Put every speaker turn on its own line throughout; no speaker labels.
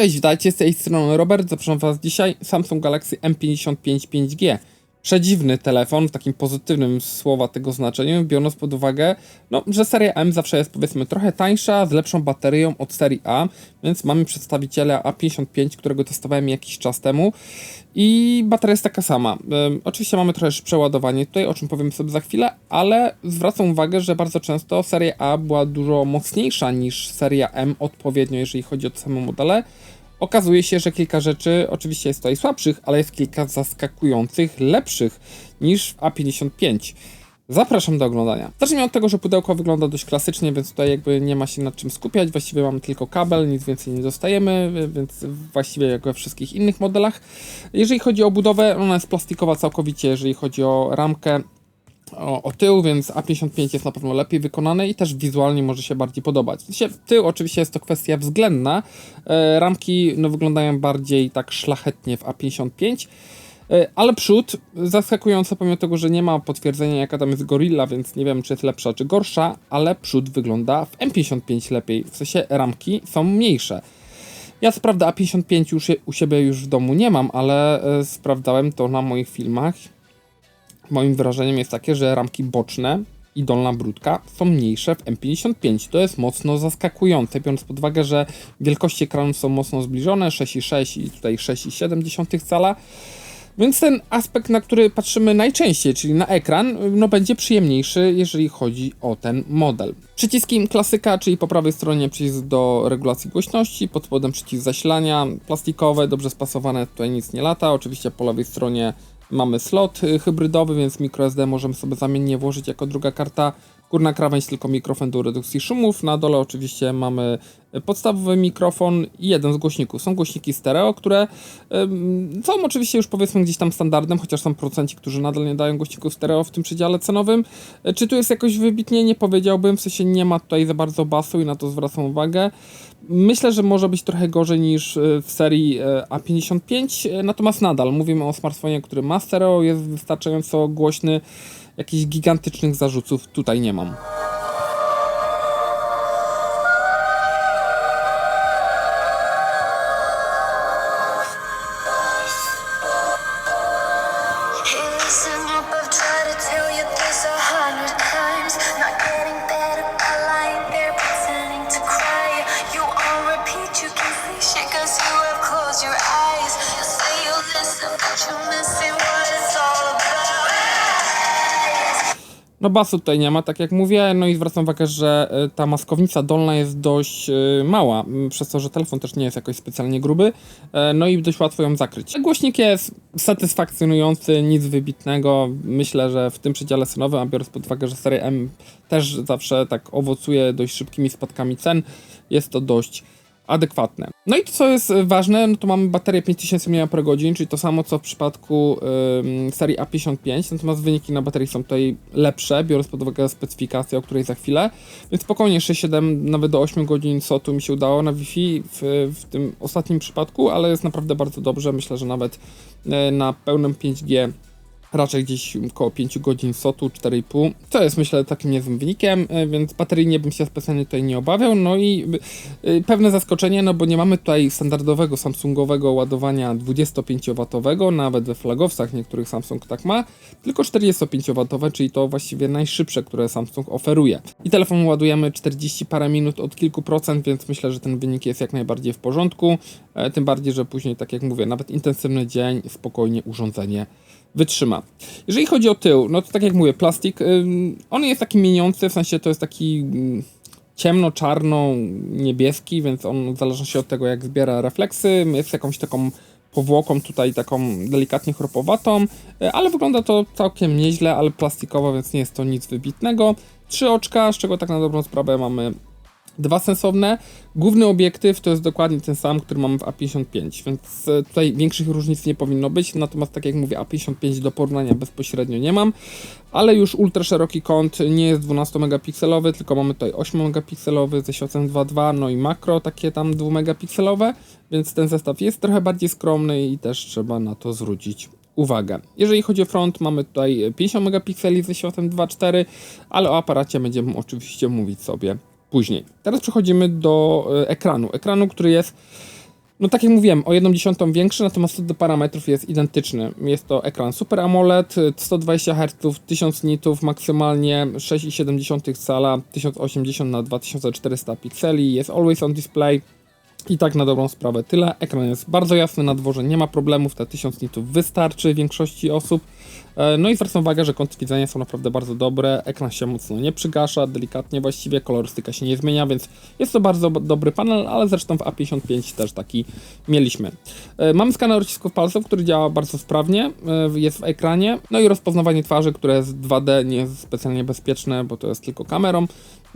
Cześć, witajcie, z tej strony Robert, zapraszam Was dzisiaj Samsung Galaxy M55 5G. Przedziwny telefon, w takim pozytywnym słowa tego znaczeniu, biorąc pod uwagę, no, że seria M zawsze jest powiedzmy trochę tańsza, z lepszą baterią od serii A, więc mamy przedstawiciela A55, którego testowałem jakiś czas temu i bateria jest taka sama. Ym, oczywiście mamy trochę przeładowanie tutaj, o czym powiem sobie za chwilę, ale zwracam uwagę, że bardzo często seria A była dużo mocniejsza niż seria M odpowiednio, jeżeli chodzi o te same modele. Okazuje się, że kilka rzeczy oczywiście jest tutaj słabszych, ale jest kilka zaskakujących lepszych niż w A55. Zapraszam do oglądania. Zacznijmy od tego, że pudełko wygląda dość klasycznie, więc tutaj jakby nie ma się nad czym skupiać. Właściwie mamy tylko kabel, nic więcej nie dostajemy, więc właściwie jak we wszystkich innych modelach. Jeżeli chodzi o budowę, ona jest plastikowa całkowicie, jeżeli chodzi o ramkę, o, tył, więc A55 jest na pewno lepiej wykonany i też wizualnie może się bardziej podobać. Tył oczywiście jest to kwestia względna. E, ramki no, wyglądają bardziej tak szlachetnie w A55. E, Ale przód, zaskakujące pomimo tego, że nie ma potwierdzenia jaka tam jest Gorilla, więc nie wiem czy jest lepsza czy gorsza, ale przód wygląda w M55 lepiej, w sensie ramki są mniejsze. Ja co prawda A55 już u siebie już w domu nie mam, ale e, sprawdzałem to na moich filmach moim wrażeniem jest takie, że ramki boczne i dolna brudka są mniejsze w M55. To jest mocno zaskakujące, biorąc pod uwagę, że wielkości ekranu są mocno zbliżone, 6,6 i tutaj 6,7 cala. Więc ten aspekt, na który patrzymy najczęściej, czyli na ekran, no będzie przyjemniejszy, jeżeli chodzi o ten model. Przyciski klasyka, czyli po prawej stronie przycisk do regulacji głośności, pod spodem przycisk zasilania, plastikowe, dobrze spasowane, tutaj nic nie lata. Oczywiście po lewej stronie Mamy slot y, hybrydowy, więc microSD możemy sobie zamiennie włożyć jako druga karta. Górna krawędź tylko mikrofon do redukcji szumów. Na dole oczywiście mamy podstawowy mikrofon i jeden z głośników. Są głośniki stereo, które ym, są oczywiście już powiedzmy gdzieś tam standardem, chociaż są procenci, którzy nadal nie dają głośników stereo w tym przedziale cenowym. Y, czy tu jest jakoś wybitnie? Nie powiedziałbym, w sensie nie ma tutaj za bardzo basu i na to zwracam uwagę. Myślę, że może być trochę gorzej niż w serii A55, natomiast nadal mówimy o smartfonie, który ma stereo, jest wystarczająco głośny. Jakichś gigantycznych zarzutów tutaj nie mam.
Cause you have closed your eyes. You say you listen, but you're missing
No basu tutaj nie ma, tak jak mówię, no i zwracam uwagę, że y, ta maskownica dolna jest dość y, mała, przez to, że telefon też nie jest jakoś specjalnie gruby, e, no i dość łatwo ją zakryć. Głośnik jest satysfakcjonujący, nic wybitnego, myślę, że w tym przedziale cenowym, a biorąc pod uwagę, że seria M też zawsze tak owocuje dość szybkimi spadkami cen, jest to dość adekwatne. No i to, co jest y, ważne, no to mamy baterię 5000 mAh, czyli to samo co w przypadku serii A55, natomiast wyniki na baterii są tutaj lepsze, biorąc pod uwagę specyfikację, o której za chwilę, więc spokojnie 6-7, nawet do 8 godzin SOT-u mi się udało na Wi-Fi w, w tym ostatnim przypadku, ale jest naprawdę bardzo dobrze, myślę, że nawet y, na pełnym 5G raczej gdzieś około 5 godzin SOT-u, 4,5, co jest myślę takim niezłym wynikiem, y, więc bateryjnie bym się specjalnie tutaj nie obawiał, no i y, pewne zaskoczenie, no bo nie mamy tutaj standardowego Samsungowego ładowania 25W, nawet we flagowcach niektórych Samsung tak ma, tylko 45W, czyli to właściwie najszybsze, które Samsung oferuje. I telefon ładujemy 40 parę minut od kilku procent, więc myślę, że ten wynik jest jak najbardziej w porządku, e, tym bardziej, że później, tak jak mówię, nawet intensywny dzień, spokojnie urządzenie wytrzyma. Jeżeli chodzi o tył, no to tak jak mówię, plastik, on jest taki mieniący, w sensie to jest taki ym, ciemno-czarno-niebieski, więc on w zależności od tego jak zbiera refleksy, jest jakąś taką powłoką tutaj taką delikatnie chropowatą, y, ale wygląda to całkiem nieźle, ale plastikowo, więc nie jest to nic wybitnego. Trzy oczka, z czego tak na dobrą sprawę mamy dwa sensowne. Główny obiektyw to jest dokładnie ten sam, który mamy w A55, więc e, tutaj większych różnic nie powinno być, natomiast tak jak mówię, A55 do porównania bezpośrednio nie mam, ale już ultra szeroki kąt nie jest 12 megapikselowy, tylko mamy tutaj 8 megapikselowy ze światłem 2.2, no i makro takie tam 2 megapikselowe, więc ten zestaw jest trochę bardziej skromny i też trzeba na to zwrócić uwagę. Jeżeli chodzi o front, mamy tutaj 50 megapikseli ze światłem 2.4, ale o aparacie będziemy oczywiście mówić sobie później. Teraz przechodzimy do e, ekranu. Ekranu, który jest No tak jak mówiłem, o 1 dziesiątą większy, natomiast co do parametrów jest identyczny. Jest to ekran Super AMOLED, 120 Hz, 1000 nitów, maksymalnie 6,7 cala, 1080 na 2400 pikseli, jest Always on Display. I tak na dobrą sprawę tyle. Ekran jest bardzo jasny na dworze, nie ma problemów, te 1000 nitów wystarczy większości osób. E, No i zwracam uwagę, że kąty widzenia są naprawdę bardzo dobre, ekran się mocno nie przygasza, delikatnie właściwie, kolorystyka się nie zmienia, więc jest to bardzo dobry panel, ale zresztą w A55 też taki mieliśmy. E, Mamy skaner odcisków palców, który działa bardzo sprawnie, e, jest w ekranie, no i rozpoznawanie twarzy, które jest 2D, nie jest specjalnie bezpieczne, bo to jest tylko kamerą,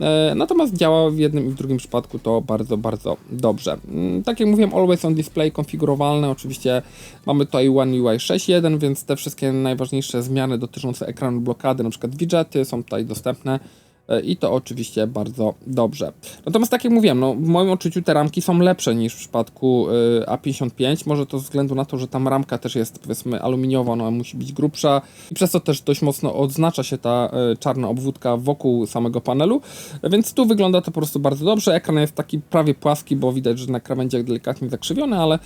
E, Natomiast działa w jednym i w drugim przypadku to bardzo, bardzo dobrze. Mm, Tak jak mówiłem, Always on Display konfigurowalne. Oczywiście mamy tutaj One UI 6.1, więc te wszystkie najważniejsze zmiany dotyczące ekranu blokady, przykład widgety są tutaj dostępne. E, I to oczywiście bardzo dobrze. Natomiast tak jak mówiłem, no, w moim odczuciu te ramki są lepsze niż w przypadku y, A55. Może to ze względu na to, że tam ramka też jest powiedzmy aluminiowa, ona musi być grubsza i przez to też dość mocno odznacza się ta y, czarna obwódka wokół samego panelu. Więc tu wygląda to po prostu bardzo dobrze. Ekran jest taki prawie płaski, bo widać, że na krawędziach delikatnie zakrzywiony, ale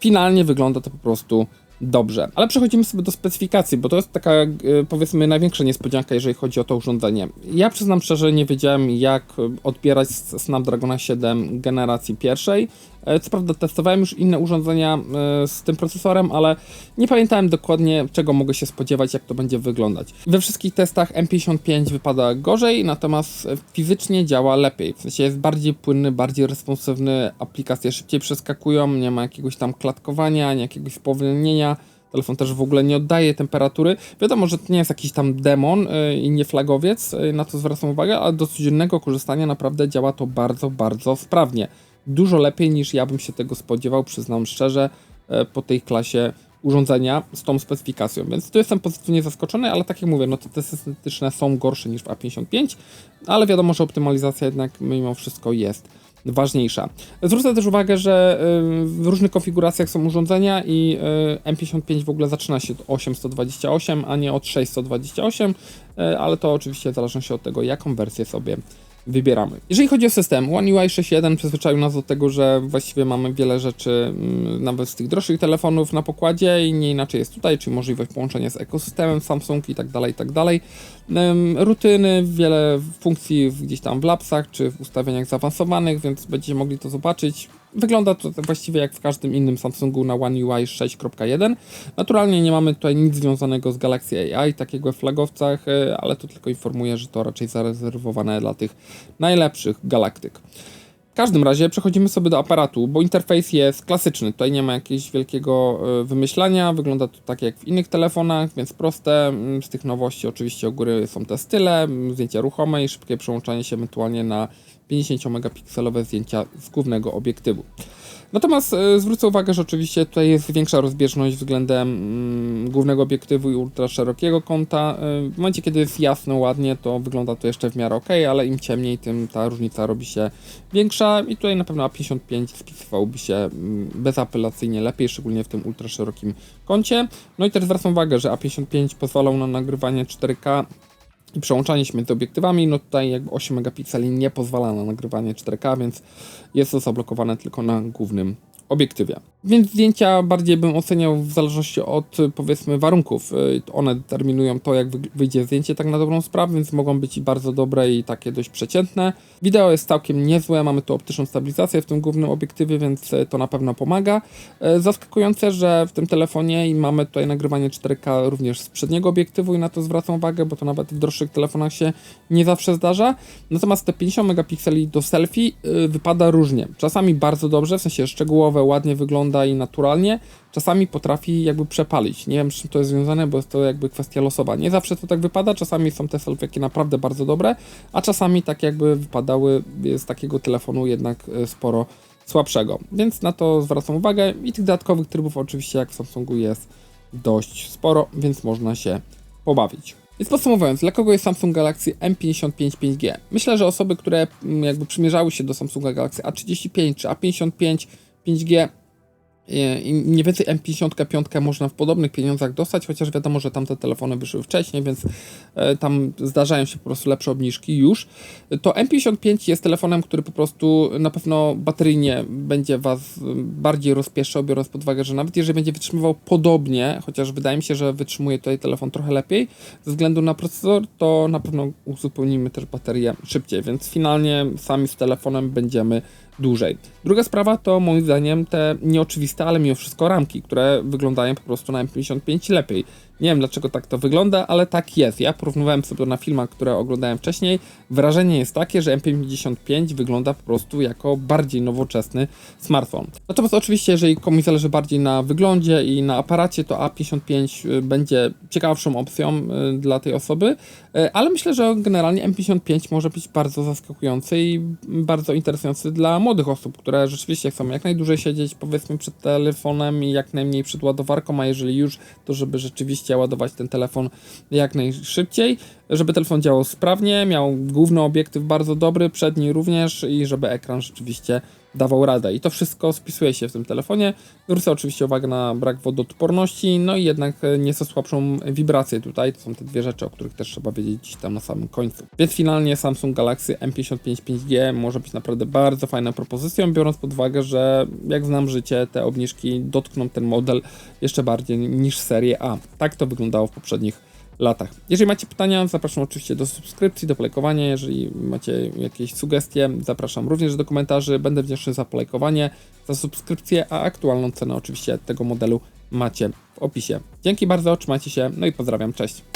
finalnie wygląda to po prostu dobrze. Ale przechodzimy sobie do specyfikacji, bo to jest taka e, powiedzmy największa niespodzianka, jeżeli chodzi o to urządzenie. Ja przyznam szczerze, nie wiedziałem jak odbierać Snapdragona 7 generacji pierwszej. E, Co prawda testowałem już inne urządzenia e, z tym procesorem, ale nie pamiętałem dokładnie czego mogę się spodziewać, jak to będzie wyglądać. We wszystkich testach M55 wypada gorzej, natomiast e, fizycznie działa lepiej. W sensie jest bardziej płynny, bardziej responsywny, aplikacje szybciej przeskakują, nie ma jakiegoś tam klatkowania, nie jakiegoś spowolnienia. Telefon też w ogóle nie oddaje temperatury. Wiadomo, że to nie jest jakiś tam demon i nie flagowiec, na to zwracam uwagę, ale do codziennego korzystania naprawdę działa to bardzo, bardzo sprawnie. Dużo lepiej niż ja bym się tego spodziewał, przyznam szczerze, y, po tej klasie urządzenia z tą specyfikacją, więc tu jestem pozytywnie zaskoczony, ale tak jak mówię, no te testy syntetyczne są gorsze niż w A55, ale wiadomo, że optymalizacja jednak mimo wszystko jest ważniejsza. Zwrócę też uwagę, że y, w różnych konfiguracjach są urządzenia i y, M55 w ogóle zaczyna się od 828, a nie od 628, y, ale to oczywiście w zależności od tego, jaką wersję sobie wybieramy. Jeżeli chodzi o system, One UI 6.1 przyzwyczaił nas do tego, że właściwie mamy wiele rzeczy mm, nawet z tych droższych telefonów na pokładzie i nie inaczej jest tutaj, czyli możliwość połączenia z ekosystemem Samsung i tak dalej, i tak dalej. Rutyny, wiele funkcji gdzieś tam w lapsach czy w ustawieniach zaawansowanych, więc będziecie mogli to zobaczyć. Wygląda to właściwie jak w każdym innym Samsungu na One UI 6.1. Naturalnie nie mamy tutaj nic związanego z Galaxy AI, takiego w flagowcach, e, ale to tylko informuję, że to raczej zarezerwowane dla tych najlepszych galaktyk. W każdym razie przechodzimy sobie do aparatu, bo interfejs jest klasyczny. Tutaj nie ma jakiegoś wielkiego e, wymyślania. Wygląda to tak jak w innych telefonach, więc proste. Mm, Z tych nowości oczywiście u góry są te style, mm, zdjęcia ruchome i szybkie przełączanie się ewentualnie na 50-megapikselowe zdjęcia z głównego obiektywu. Natomiast e, zwrócę uwagę, że oczywiście tutaj jest większa rozbieżność względem mm, głównego obiektywu i ultra szerokiego kąta. E, w momencie, kiedy jest jasno, ładnie, to wygląda to jeszcze w miarę ok, ale im ciemniej, tym ta różnica robi się większa i tutaj na pewno A55 spisywałby się mm, bezapelacyjnie lepiej, szczególnie w tym ultra szerokim kącie. No i też zwracam uwagę, że A55 pozwalał na nagrywanie 4K i przełączanie się między obiektywami, no tutaj jakby 8 megapikseli nie pozwala na nagrywanie 4K, więc jest to zablokowane tylko na głównym obiektywie. Więc zdjęcia bardziej bym oceniał w zależności od y, powiedzmy warunków. Y, One determinują to, jak wyjdzie zdjęcie tak na dobrą sprawę, więc mogą być i bardzo dobre i takie dość przeciętne. Wideo jest całkiem niezłe, mamy tu optyczną stabilizację w tym głównym obiektywie, więc y, to na pewno pomaga. E, Zaskakujące, że w tym telefonie i mamy tutaj nagrywanie 4K również z przedniego obiektywu i na to zwracam uwagę, bo to nawet w droższych telefonach się nie zawsze zdarza. Natomiast te 50 megapikseli do selfie y, wypada różnie. Czasami bardzo dobrze, w sensie szczegółowe, ładnie wygląda i naturalnie. Czasami potrafi jakby przepalić. Nie wiem, z czym to jest związane, bo jest to jakby kwestia losowa. Nie zawsze to tak wypada, czasami są te selfieki naprawdę bardzo dobre, a czasami tak jakby wypadały z takiego telefonu jednak y, sporo słabszego. Więc na to zwracam uwagę i tych dodatkowych trybów oczywiście jak w Samsungu jest dość sporo, więc można się pobawić. Więc podsumowując, dla kogo jest Samsung Galaxy M55 5G? Myślę, że osoby, które mm, jakby przymierzały się do Samsunga Galaxy A35 czy A55 5G I mniej więcej M55 można w podobnych pieniądzach dostać, chociaż wiadomo, że tamte telefony wyszły wcześniej, więc e, tam zdarzają się po prostu lepsze obniżki już. To M55 jest telefonem, który po prostu na pewno bateryjnie będzie Was bardziej rozpieszczał, biorąc pod uwagę, że nawet jeżeli będzie wytrzymywał podobnie, chociaż wydaje mi się, że wytrzymuje tutaj telefon trochę lepiej, ze względu na procesor, to na pewno uzupełnimy też baterię szybciej, więc finalnie sami z telefonem będziemy dłużej. Druga sprawa to moim zdaniem te nieoczywiste, ale mimo wszystko ramki, które wyglądają po prostu na M55 lepiej. Nie wiem dlaczego tak to wygląda, ale tak jest. Ja porównywałem sobie to na filmach, które oglądałem wcześniej. Wrażenie jest takie, że M55 wygląda po prostu jako bardziej nowoczesny smartfon. Natomiast oczywiście, jeżeli komuś zależy bardziej na wyglądzie i na aparacie, to A55 y, będzie ciekawszą opcją y, dla tej osoby, y, ale myślę, że generalnie M55 może być bardzo zaskakujący i bardzo interesujący dla młodych osób, które rzeczywiście chcą jak najdłużej siedzieć powiedzmy przed telefonem i jak najmniej przed ładowarką, a jeżeli już, to żeby rzeczywiście ładować ten telefon jak najszybciej, żeby telefon działał sprawnie, miał główny obiektyw bardzo dobry, przedni również i żeby ekran rzeczywiście dawał radę. I to wszystko spisuje się w tym telefonie. Zwrócę oczywiście uwagę na brak wodoodporności, no i jednak e, nieco słabszą wibrację tutaj. To są te dwie rzeczy, o których też trzeba wiedzieć tam na samym końcu. Więc finalnie Samsung Galaxy M55 5G może być naprawdę bardzo fajną propozycją, biorąc pod uwagę, że jak znam życie, te obniżki dotkną ten model jeszcze bardziej niż serię A. Tak to wyglądało w poprzednich latach. Jeżeli macie pytania, zapraszam oczywiście do subskrypcji, do polajkowania. Jeżeli macie jakieś sugestie, zapraszam również do komentarzy. Będę wdzięczny za polajkowanie, za subskrypcję, a aktualną cenę oczywiście tego modelu macie w opisie. Dzięki bardzo, trzymajcie się, no i pozdrawiam, cześć.